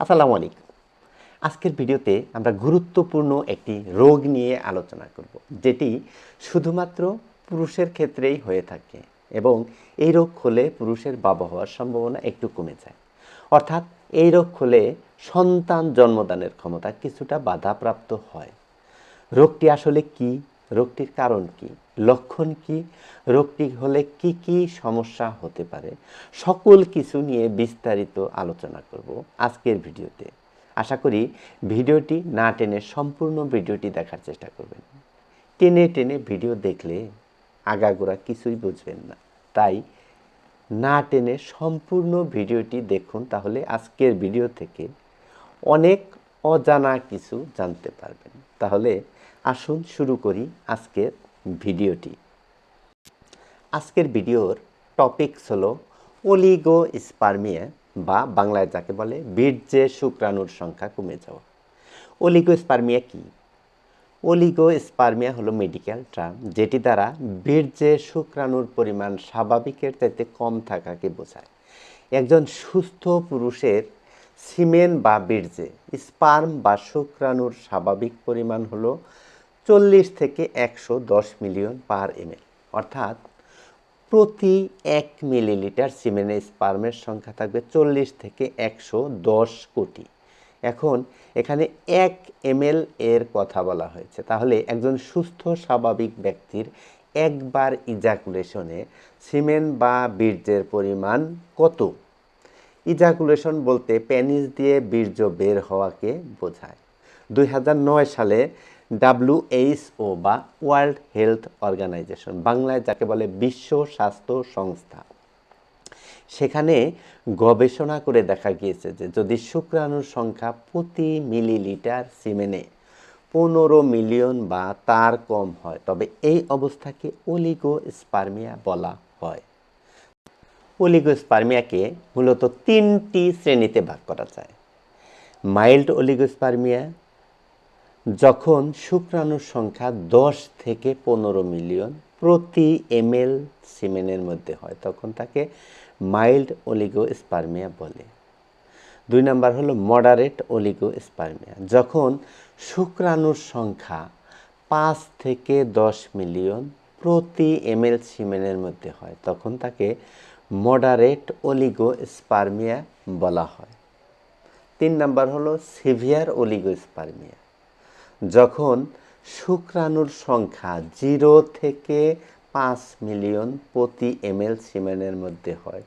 আসসালামু আলাইকুম। আজকের ভিডিওতে আমরা গুরুত্বপূর্ণ একটি রোগ নিয়ে আলোচনা করব, যেটি শুধুমাত্র পুরুষের ক্ষেত্রেই হয়ে থাকে এবং এই রোগ হলে পুরুষের বাবা হওয়ার সম্ভাবনা একটু কমে যায়। অর্থাৎ এই রোগ হলে সন্তান জন্মদানের ক্ষমতা কিছুটা বাধাপ্রাপ্ত হয়। রোগটি আসলে কি? রোগটির কারণ কি? লক্ষণ কি? রোগটি হলে কি কি সমস্যা হতে পারে? সকল কিছু নিয়ে বিস্তারিত আলোচনা করব আজকের ভিডিওতে। আশা করি ভিডিওটি না টেনে সম্পূর্ণ ভিডিওটি দেখার চেষ্টা করবেন। টেনে টেনে ভিডিও দেখলে আগাগোড়া কিছুই বুঝবেন না। তাই না টেনে সম্পূর্ণ ভিডিওটি দেখুন, তাহলে আজকের ভিডিও থেকে অনেক অজানা কিছু জানতে পারবেন। তাহলে আসুন শুরু করি আজকের ভিডিওটি। আজকের ভিডিওর টপিকস হলো অলিগো স্পার্মিয়া বা বাংলায় যাকে বলে বীর্যে শুক্রাণুর সংখ্যা কমে যাওয়া। অলিগো স্পার্মিয়া কী? অলিগো স্পার্মিয়া হলো মেডিকেল টার্ম যেটি দ্বারা বীর্যে শুক্রাণুর পরিমাণ স্বাভাবিকের চাইতে কম থাকাকে বোঝায়। একজন সুস্থ পুরুষের সিমেন বা বীর্যে স্পার্ম বা শুক্রাণুর স্বাভাবিক পরিমাণ হলো চল্লিশ থেকে একশো দশ মিলিয়ন পার এমএল, অর্থাৎ প্রতি এক মিলিলিটার সিমেনে স্পার্মের সংখ্যা থাকবে চল্লিশ থেকে একশো দশ কোটি। এখন এখানে এক এমএল এর কথা বলা হয়েছে। তাহলে একজন সুস্থ, স্বাভাবিক ব্যক্তির একবার ইজাকুলেশনে সিমেন বা বীর্যের পরিমাণ কত? ইজাকুলেশন বলতে প্যানিস দিয়ে বীর্য বের হওয়াকে বোঝায়। দুই হাজার নয় সালে ডাব্লিউএইচও বা ওয়ার্ল্ড হেলথ অর্গানাইজেশন বাংলায় যাকে বলে বিশ্ব স্বাস্থ্য সংস্থা। সেখানে গবেষণা করে দেখা গিয়েছে যে যদি শুক্রাণুর সংখ্যা প্রতি মিলিলিটার সিমেনে পনেরো মিলিয়ন বা তার কম হয়, তবে এই অবস্থাকে অলিগো স্পার্মিয়া বলা হয়। অলিগোস্পার্মিয়াকে মূলত তিনটি শ্রেণীতে ভাগ করা যায়। মাইল্ড অলিগোস্পার্মিয়া যখন শুক্রাণুর সংখ্যা দশ থেকে পনেরো মিলিয়ন প্রতি এমএল সিমেনের মধ্যে হয়, তখন তাকে মাইল্ড অলিগোস্পার্মিয়া বলে। দুই নাম্বার হলো মডারেট অলিগোস্পার্মিয়া। যখন শুক্রাণুর সংখ্যা পাঁচ থেকে দশ মিলিয়ন প্রতি এমএল সিমেনের মধ্যে হয়, তখন তাকে মডারেট অলিগোস্পার্মিয়া বলা হয়। তিন নাম্বার হলো সিভিয়ার অলিগোস্পার্মিয়া। যখন শুক্রাণুর সংখ্যা জিরো থেকে পাঁচ মিলিয়ন প্রতি এম এল সিমেনের মধ্যে হয়,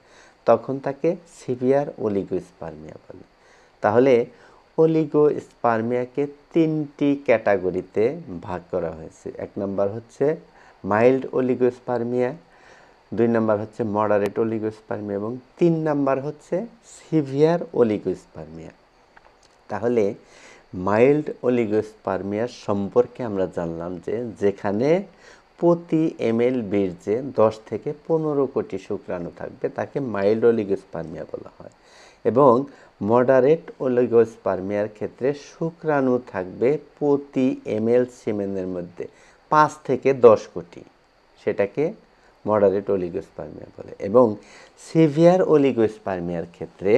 তখন তাকে সিভিয়ার অলিগোস্পার্মিয়া বলে। তাহলে অলিগোস্পার্মিয়াকে তিনটি ক্যাটাগরিতে ভাগ করা হয়েছে। এক নম্বর হচ্ছে মাইল্ড অলিগোস্পার্মিয়া, দুই নাম্বার হচ্ছে মডারেট অলিগোস্পার্মিয়া এবং তিন নাম্বার হচ্ছে সিভিয়ার অলিগোস্পার্মিয়া। তাহলে মাইল্ড অলিগোস্পার্মিয়া সম্পর্কে আমরা জানলাম যে যেখানে প্রতি এমএল বীর্যে দশ থেকে পনেরো কোটি শুক্রাণু থাকবে, তাকে মাইল্ড অলিগোস্পার্মিয়া বলা হয়। এবং মডারেট অলিগোস্পার্মিয়ার ক্ষেত্রে শুক্রাণু থাকবে প্রতি এমএল সিমেনের মধ্যে পাঁচ থেকে দশ কোটি, সেটাকে মডারেট অলিগোস্পার্মিয়া বলে। এবং সিভিয়ার অলিগোস্পার্মিয়ার ক্ষেত্রে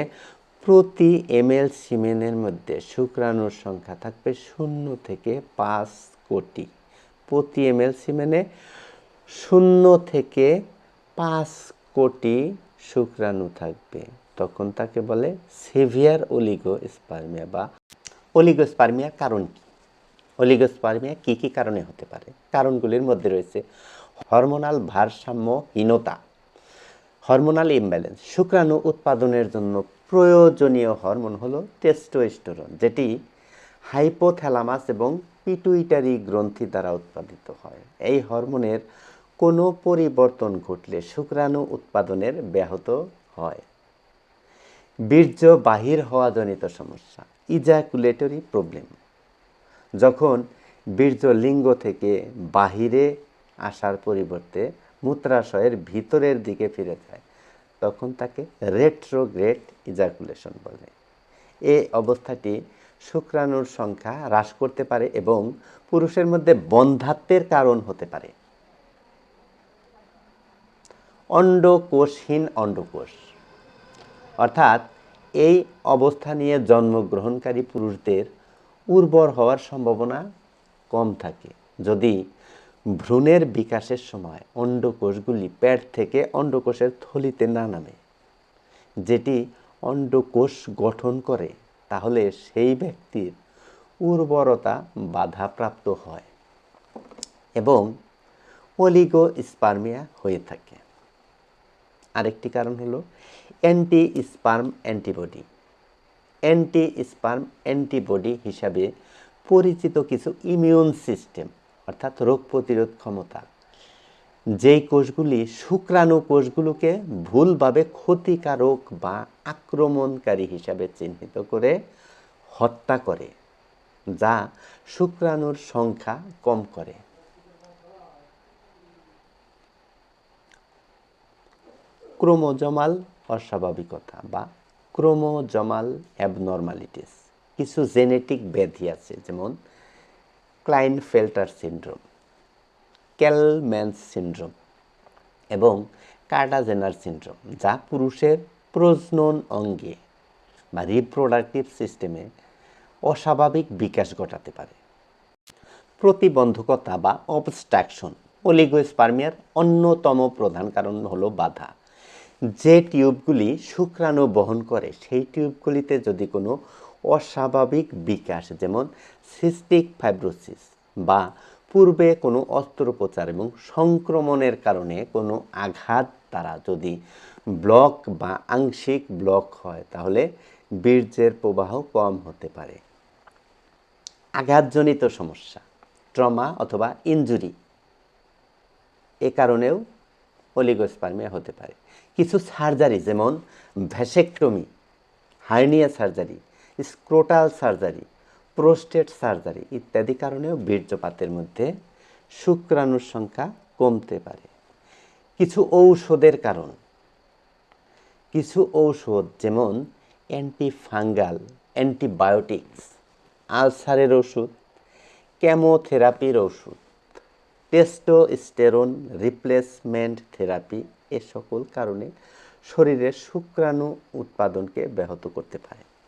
প্রতি এমএল সিমেনের মধ্যে শুক্রাণুর সংখ্যা থাকবে শূন্য থেকে পাঁচ কোটি। প্রতি এমএল সিমেনে শূন্য থেকে পাঁচ কোটি শুক্রাণু থাকবে। তখন তাকে বলে সিভিয়ার অলিগোস্পার্মিয়া বা অলিগোস্পার্মিয়া কারণ কি? অলিগোস্পার্মিয়া কী কী কারণে হতে পারে? কারণগুলির মধ্যে রয়েছে হরমোনাল ভারসাম্যহীনতা, হরমোনাল ইমব্যালেন্স, শুক্রাণু উৎপাদনের জন্য প্রয়োজনীয় হরমোন হলো টেস্টোস্টেরন যেটি হাইপোথ্যালামাস এবং পিটুইটারি গ্রন্থি দ্বারা উৎপাদিত হয়। এই হরমোনের কোনো পরিবর্তন ঘটলে শুক্রাণু উৎপাদনের ব্যাহত হয়। বীর্য বাহির হওয়া জনিত সমস্যা ইজাকুলেটরি প্রবলেম যখন বীর্য লিঙ্গ থেকে বাহিরে আসার পরিবর্তে মূত্রাশয়ের ভিতরের দিকে ফিরে যায় তখন তাকে রেট্রোগ্রেড ইজাকুলেশন বলে। এই অবস্থাটি শুক্রাণুর সংখ্যা হ্রাস করতে পারে এবং পুরুষের মধ্যে বন্ধাত্বের কারণ হতে পারে। অন্ডকোষহীন অন্ডকোষ। অর্থাৎ এই অবস্থা নিয়ে জন্মগ্রহণকারী পুরুষদের উর্বর হওয়ার সম্ভাবনা কম থাকে। যদি ভ্রূণের বিকাশের সময় অন্ডকোষগুলি পেট থেকে অন্ডকোষের থলিতে না নামে। যেটি অন্ডকোষ গঠন করে, তাহলে সেই ব্যক্তির উর্বরতা বাধাপ্রাপ্ত হয় এবং অলিগো স্পার্মিয়া হয়ে থাকে। আরেকটি কারণ হলো anti sperm antibody. Anti sperm antibody হিসাবে পরিচিত কিছু ইমিউন সিস্টেম। অর্থাৎ রোগ প্রতিরোধ ক্ষমতা। যেই কোষগুলি শুক্রাণু কোষগুলোকে ভুলভাবে ক্ষতিকারক বা আক্রমণকারী হিসাবে চিহ্নিত করে হত্যা করে, যা শুক্রাণুর সংখ্যা কম করে। ক্রোমোজমাল অস্বাভাবিকতা বা ক্রোমোজমাল অ্যাবনর্মালিটিস। কিছু জেনেটিক ব্যাধি আছে, যেমন ক্লাইনফেল্টার সিন্ড্রোম ক্যালম্যান্স সিন্ড্রোম এবং কার্টাজেনার সিন্ড্রোম যা পুরুষের প্রজনন অঙ্গে বা রিপ্রোডাক্টিভ সিস্টেমে অস্বাভাবিক বিকাশ ঘটাতে পারে। প্রতিবন্ধকতা বা অবস্ট্রাকশন অলিগোস্পার্মিয়ার অন্যতম প্রধান কারণ হলো বাধা। যে টিউবগুলি শুক্রাণু বহন করে, সেই টিউবগুলিতে যদি কোনো অস্বাভাবিক বিকাশ, যেমন সিস্টিক ফাইব্রোসিস বা পূর্বে কোনো অস্ত্রোপচার এবং সংক্রমণের কারণে কোনো আঘাত দ্বারা যদি ব্লক বা আংশিক ব্লক হয়, তাহলে বীর্যের প্রবাহ কম হতে পারে। আঘাতজনিত সমস্যা, ট্রমা অথবা ইনজুরি, এ কারণেও অলিগোস্পার্মিয়া হতে পারে। কিছু সার্জারি, যেমন vasectomy, hernia surgery scrotal surgery, prostate surgery ইত্যাদি কারণেও বীর্যপাতের মধ্যে শুক্রাণুর সংখ্যা কমতে পারে। কিছু ঔষধের কারণ। কিছু ঔষধ যেমন অ্যান্টিফাঙ্গাল অ্যান্টিবায়োটিক্স আলসারের ওষুধ কেমোথেরাপির ওষুধ টেস্টোস্টেরন রিপ্লেসমেন্ট থেরাপি এ সকল কারণে শরীরের শুক্রাণু উৎপাদনকে ব্যাহত করতে পারে।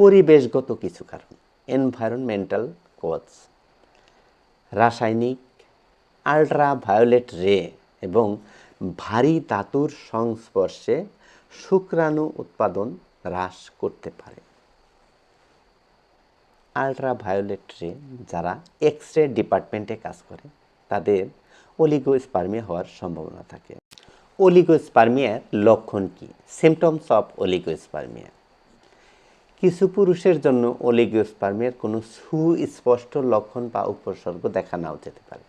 পরিবেশগত কিছু কারণ এনভায়রনমেন্টাল কজ রাসায়নিক আল্ট্রাভায়োলেট রে এবং ভারী ধাতুর সংস্পর্শে শুক্রাণু উৎপাদন হ্রাস করতে পারে। আল্ট্রাভায়োলেট রে যারা এক্স রে ডিপার্টমেন্টে কাজ করে, তাদের অলিগোস্পার্মিয়া হওয়ার সম্ভাবনা থাকে। অলিগোস্পার্মিয়ার লক্ষণ কী? সিমটমস অফ অলিগোস্পার্মিয়া কিছু পুরুষের জন্য অলিগোস্পার্মিয়ার কোনো সুস্পষ্ট লক্ষণ বা উপসর্গ দেখা নাও যেতে পারে।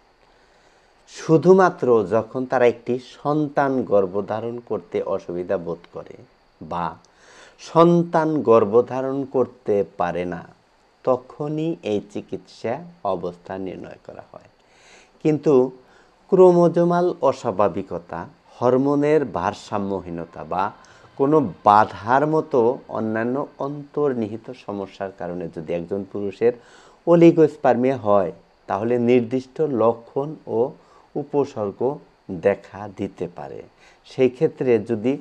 শুধুমাত্র যখন তারা একটি সন্তান গর্ভধারণ করতে অসুবিধা বোধ করে বা সন্তান গর্ভধারণ করতে পারে না, তখনই এই চিকিৎসা অবস্থা নির্ণয় করা হয়। কিন্তু ক্রোমোজোমাল অস্বাভাবিকতা, হরমোনের ভারসাম্যহীনতা বা কোনো বাধার মতো অন্যান্য অন্তর্নিহিত সমস্যার কারণে যদি একজন পুরুষের অলিগোস্পার্মিয়া হয়, তাহলে নির্দিষ্ট লক্ষণ ও উপসর্গ দেখা দিতে পারে। সেই ক্ষেত্রে যদি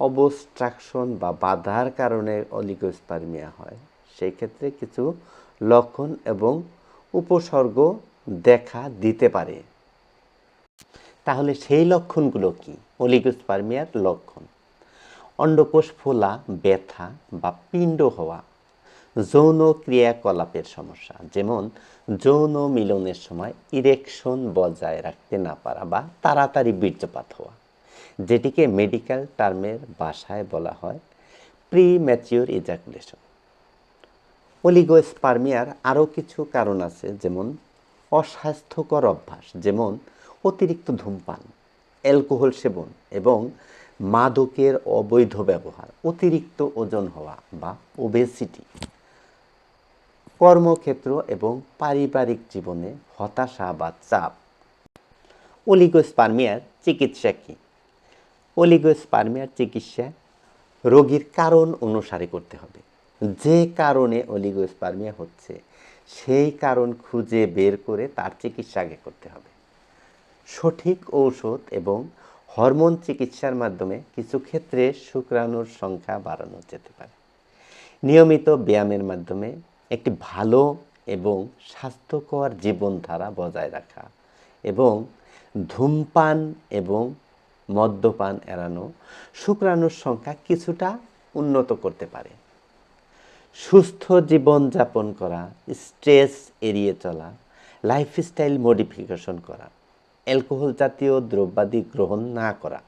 অবস্ট্রাকশন বা বাধার কারণে অলিগোস্পার্মিয়া হয়, সেই ক্ষেত্রে কিছু লক্ষণ এবং উপসর্গ দেখা দিতে পারে। তাহলে সেই লক্ষণগুলো কি? অলিগোস্পার্মিয়ার লক্ষণ। অন্ডকোষ ফোলা, ব্যথা বা পিণ্ড হওয়া যৌন ক্রিয়াকলাপের সমস্যা। যেমন, যৌন মিলনের সময় ইরেকশন বজায় রাখতে না পারা বা তাড়াতাড়ি বীর্যপাত হওয়া, যেটিকে মেডিকেল টার্মের ভাষায় বলা হয় প্রি ম্যাচিওর ইজাকুলেশন অলিগোস্পার্মিয়ার আরও কিছু কারণ আছে, যেমন অস্বাস্থ্যকর অভ্যাস, যেমন অতিরিক্ত ধূমপান অ্যালকোহল সেবন এবং মাদকের অবৈধ ব্যবহার, অতিরিক্ত ওজন হওয়া বা ওবেসিটি কর্মক্ষেত্র এবং পারিবারিক জীবনে হতাশা বা চাপ। অলিগোস্পার্মিয়ার চিকিৎসা কী? অলিগোস্পার্মিয়ার চিকিৎসা রোগীর কারণ অনুসারে করতে হবে। যে কারণে অলিগোস্পার্মিয়া হচ্ছে, সেই কারণ খুঁজে বের করে তার চিকিৎসা আগে করতে হবে। সঠিক ঔষধ এবং হরমোন চিকিৎসার মাধ্যমে কিছু ক্ষেত্রে শুক্রাণুর সংখ্যা বাড়ানো যেতে পারে। নিয়মিত ব্যায়ামের মাধ্যমে একটি ভালো এবং স্বাস্থ্যকর জীবনধারা বজায় রাখা এবং ধূমপান এবং মদ্যপান এড়ানো শুক্রাণুর সংখ্যা কিছুটা উন্নত করতে পারে। সুস্থ জীবনযাপন করা, স্ট্রেস এড়িয়ে চলা, লাইফস্টাইল মডিফিকেশন করা অ্যালকোহল জাতীয় দ্রব্যাদি গ্রহণ না করা।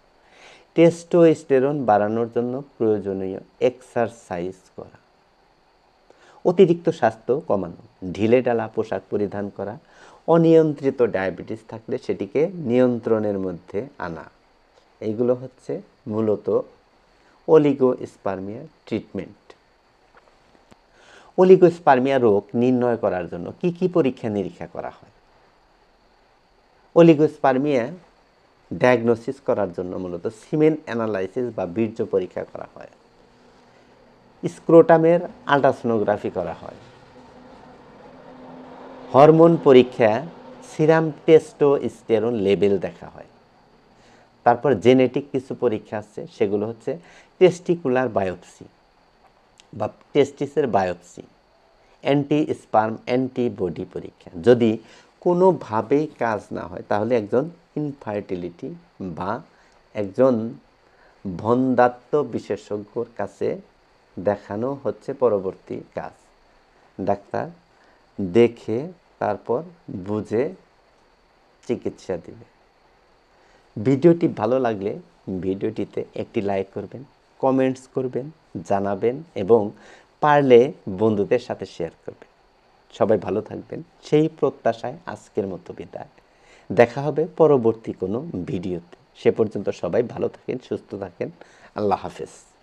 টেস্টোস্টেরন বাড়ানোর জন্য প্রয়োজনীয় এক্সারসাইজ করা। অতিরিক্ত স্বাস্থ্য কমানো, ঢিলে ডালা পোশাক পরিধান করা, অনিয়ন্ত্রিত ডায়াবেটিস থাকলে সেটিকে নিয়ন্ত্রণের মধ্যে আনা। এইগুলো হচ্ছে মূলত অলিগো স্পার্মিয়া ট্রিটমেন্ট। অলিগোস্পার্মিয়া রোগ নির্ণয় করার জন্য কি কি পরীক্ষা নিরীক্ষা করা হয়? অলিগোস্পার্মিয়া ডায়াগনোসিস করার জন্য মূলত সিমেন অ্যানালাইসিস বা বীর্য পরীক্ষা করা হয়। স্ক্রোটামের আল্ট্রাসোনোগ্রাফি করা হয়। হরমোন পরীক্ষা সিরাম টেস্টোস্টেরন লেভেল দেখা হয়। তারপর জেনেটিক কিছু পরীক্ষা আছে, সেগুলো হচ্ছে টেস্টিকুলার বায়োপসি বা টেস্টিসের বায়োপসি অ্যান্টি স্পার্ম অ্যান্টিবডি পরীক্ষা। যদি কোনোভাবেই কাজ না হয়। তাহলে একজন ইনফার্টিলিটি বা একজন ভন্দাত্ম বিশেষজ্ঞর কাছে দেখানো হচ্ছে পরবর্তী কাজ। ডাক্তার দেখে, তারপর বুঝে চিকিৎসা দিবে। ভিডিওটি ভালো লাগলে ভিডিওটিতে একটি লাইক করবেন কমেন্টস করবেন, জানাবেন এবং পারলে বন্ধুদের সাথে শেয়ার করবেন। সবাই ভালো থাকবেন। সেই প্রত্যাশায় আজকের মতো বিদায়। দেখা হবে পরবর্তী কোনো ভিডিওতে। সে পর্যন্ত সবাই ভালো থাকেন, সুস্থ থাকেন। আল্লাহ হাফেজ।